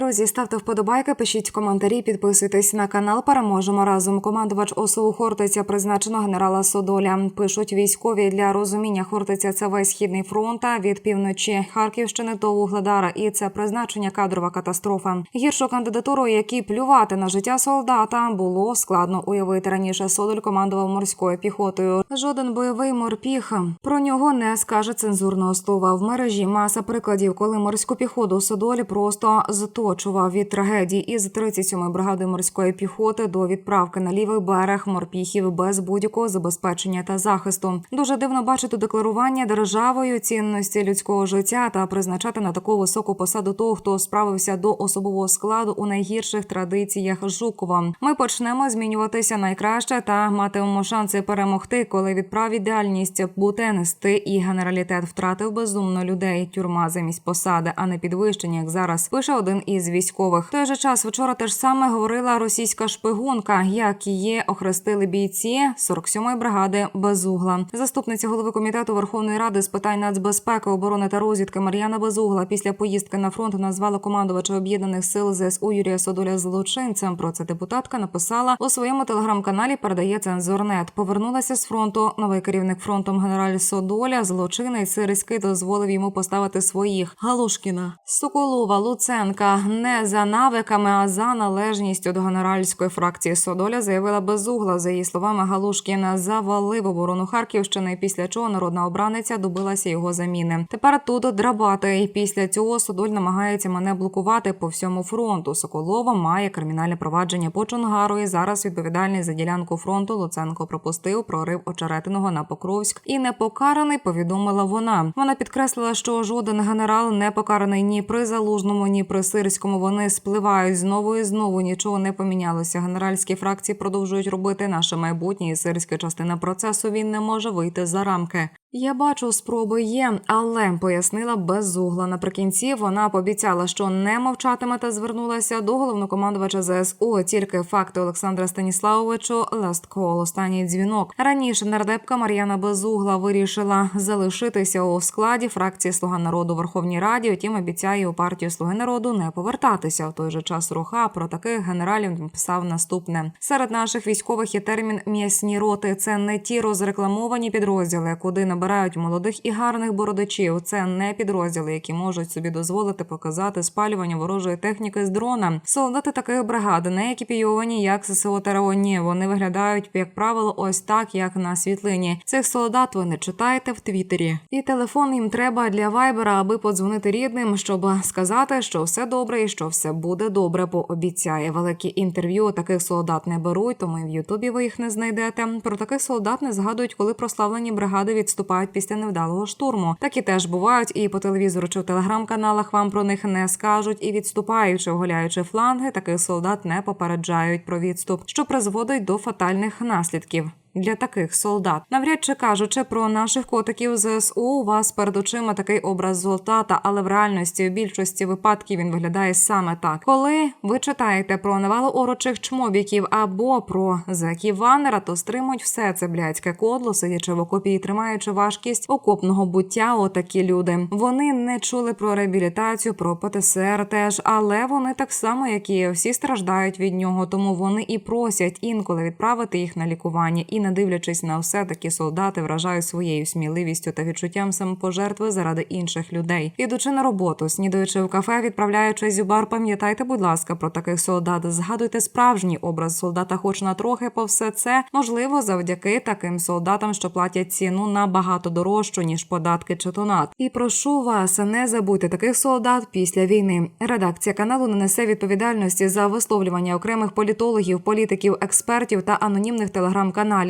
Друзі, ставте вподобайки, пишіть коментарі, підписуйтесь на канал. Переможемо разом. Командувач ОСУ Хортиця призначено генерала Содоля. Пишуть військові для розуміння Хортиця. Це весь східний фронт від півночі Харківщини до Угледара. І це призначення кадрова катастрофа. Гіршу кандидатуру, якій плювати на життя солдата, було складно уявити. Раніше Содоль командував морською піхотою. Жоден бойовий морпіх про нього не скаже цензурного слова. В мережі маса прикладів, коли морську піхоту Содолі просто заточував від трагедії із 37-ї бригади морської піхоти до відправки на лівий берег морпіхів без будь-якого забезпечення та захисту. Дуже дивно бачити декларування державою цінності людського життя та призначати на таку високу посаду того, хто справився до особового складу у найгірших традиціях Жукова. Ми почнемо змінюватися найкраще та матимемо шанси перемогти, коли відправ ідеальність бути нести і генералітет втратив безумно людей. Тюрма замість посади, а не підвищення, як зараз пише один із військових. В той же час вчора теж саме говорила російська шпигунка, як її охрестили бійці 47-ї бригади Безугла. Заступниця голови комітету Верховної Ради з питань нацбезпеки, оборони та розвідки Мар'яна Безугла після поїздки на фронт назвала командувача об'єднаних сил ЗСУ Юрія Содоля злочинцем. Про це депутатка написала у своєму телеграм-каналі. Передає цензорнет. Повернулася з фронту. Новий керівник фронтом генераль Содоля. Злочинець сирський дозволив йому поставити своїх Галушкіна, Соколова, Луценка не за навиками, а за належністю до генеральської фракції Содоля заявила безугла. За її словами, Галушкіна завалив оборону Харківщини. Після чого народна обраниця добилася його заміни. Тепер тут драбати. І після цього Содоль намагається мене блокувати по всьому фронту. Соколова має кримінальне провадження по Чонгару. І зараз відповідальний за ділянку фронту Луценко пропустив прорив очеретиного на Покровськ і не покараний. Повідомила вона. Вона підкреслила, що жоден генерал не покараний ні при залужному, ні при сирському. Вони спливають знову і знову. Нічого не помінялося. Генеральські фракції продовжують робити наше майбутнє і сирська частина процесу. Він не може вийти за рамки. Я бачу, спроби є, але пояснила безугла. Наприкінці вона пообіцяла, що не мовчатиме та звернулася до головнокомандувача ЗСУ. Тільки факти Олександра Станіславовичу call, останній дзвінок. Раніше нардепка Мар'яна Безугла вирішила залишитися у складі фракції Слуга народу Верховній Раді. Втім, обіцяє у партію Слуги народу не повертатися. В той же час руха про таких генералів написав наступне: серед наших військових є термін м'ясні роти. Це не ті розрекламовані підрозділи, куди набирають молодих і гарних бородачів. Це не підрозділи, які можуть собі дозволити показати спалювання ворожої техніки з дрона. Солдати таких бригад не екіпійовані, як ССО ТРО. Вони виглядають як правило, ось так, як на світлині. Цих солдат ви не читаєте в Твіттері. І телефон їм треба для вайбера, аби подзвонити рідним, щоб сказати, що все добре і що все буде добре. Бо обіцяє великі інтерв'ю. Таких солдат не беруть, тому і в Ютубі ви їх не знайдете. Про таких солдат не згадують, коли прославлені бригади відступають після невдалого штурму. Такі теж бувають, і по телевізору чи в телеграм-каналах вам про них не скажуть. І відступаючи, оголяючи фланги, таких солдат не попереджають про відступ, що призводить до фатальних наслідків. Для таких солдат, навряд чи кажучи про наших котиків ЗСУ, у вас перед очима такий образ золотата, але в реальності у більшості випадків він виглядає саме так. Коли ви читаєте про навалу орочих чмобіків або про зеків Ваннера, то стримують все це блядське кодло, сидячи в окопі і тримаючи важкість окопного буття. Отакі люди. Вони не чули про реабілітацію, про ПТСР теж, але вони так само, як і всі страждають від нього, тому вони і просять інколи відправити їх на лікування. І не дивлячись на все, такі солдати вражають своєю сміливістю та відчуттям самопожертви заради інших людей. Ідучи на роботу, снідаючи в кафе, відправляючись у бар, пам'ятайте, будь ласка, про таких солдат. Згадуйте справжній образ солдата, хоч на трохи по все це можливо завдяки таким солдатам, що платять ціну набагато дорожчу ніж податки чи тонат. І прошу вас, не забудьте таких солдат після війни. Редакція каналу не несе відповідальності за висловлювання окремих політологів, політиків, експертів та анонімних телеграм-каналів.